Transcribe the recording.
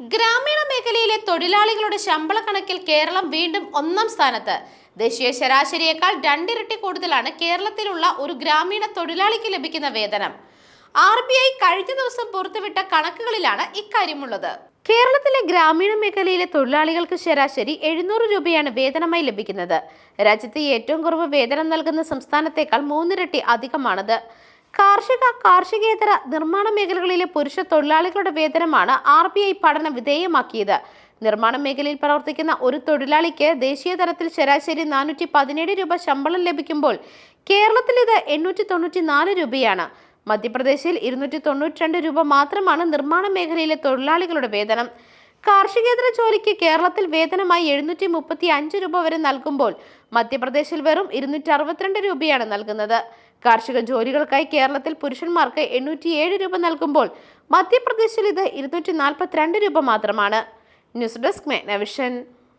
ഗ്രാമീണ മേഖലയിലെ തൊഴിലാളികളുടെ ശമ്പള കണക്കിൽ കേരളം വീണ്ടും ഒന്നാം സ്ഥാനത്ത്. ദേശീയ ശരാശരിയേക്കാൾ രണ്ടിരട്ടി കൂടുതലാണ് കേരളത്തിലുള്ള ഒരു ഗ്രാമീണ തൊഴിലാളിക്ക് ലഭിക്കുന്ന വേതനം. ആർ ബി ഐ കഴിഞ്ഞ ദിവസം പുറത്തുവിട്ട കണക്കുകളിലാണ് ഇക്കാര്യമുള്ളത്. കേരളത്തിലെ ഗ്രാമീണ മേഖലയിലെ തൊഴിലാളികൾക്ക് ശരാശരി എഴുന്നൂറ് രൂപയാണ് വേതനമായി ലഭിക്കുന്നത്. രാജ്യത്തെ ഏറ്റവും കുറവ് വേതനം നൽകുന്ന സംസ്ഥാനത്തേക്കാൾ മൂന്നിരട്ടി അധികമാണത്. കാർഷിക കാർഷികേതര നിർമ്മാണ മേഖലകളിലെ പുരുഷ തൊഴിലാളികളുടെ വേതനമാണ് ആർ ബി ഐ പഠനം വിധേയമാക്കിയത്. നിർമ്മാണ മേഖലയിൽ പ്രവർത്തിക്കുന്ന ഒരു തൊഴിലാളിക്ക് ദേശീയ തലത്തിൽ ശരാശരി നാനൂറ്റി പതിനേഴ് രൂപ ശമ്പളം ലഭിക്കുമ്പോൾ കേരളത്തിൽ ഇത് എണ്ണൂറ്റി തൊണ്ണൂറ്റി നാല് രൂപയാണ്. മധ്യപ്രദേശിൽ ഇരുന്നൂറ്റി തൊണ്ണൂറ്റി രണ്ട് രൂപ മാത്രമാണ് നിർമ്മാണ മേഖലയിലെ തൊഴിലാളികളുടെ വേതനം. കാർഷികേതര ജോലിക്ക് കേരളത്തിൽ വേതനമായി എഴുന്നൂറ്റി മുപ്പത്തി അഞ്ച് രൂപ വരെ നൽകുമ്പോൾ മധ്യപ്രദേശിൽ വെറും ഇരുന്നൂറ്റി അറുപത്തിരണ്ട് രൂപയാണ് നൽകുന്നത്. കാർഷിക ജോലികൾക്കായി കേരളത്തിൽ പുരുഷന്മാർക്ക് എണ്ണൂറ്റിയേഴ് രൂപ നൽകുമ്പോൾ മധ്യപ്രദേശിൽ ഇത് ഇരുന്നൂറ്റി നാൽപ്പത്തിരണ്ട് രൂപ മാത്രമാണ്. News desk മെഗ്നവിഷൻ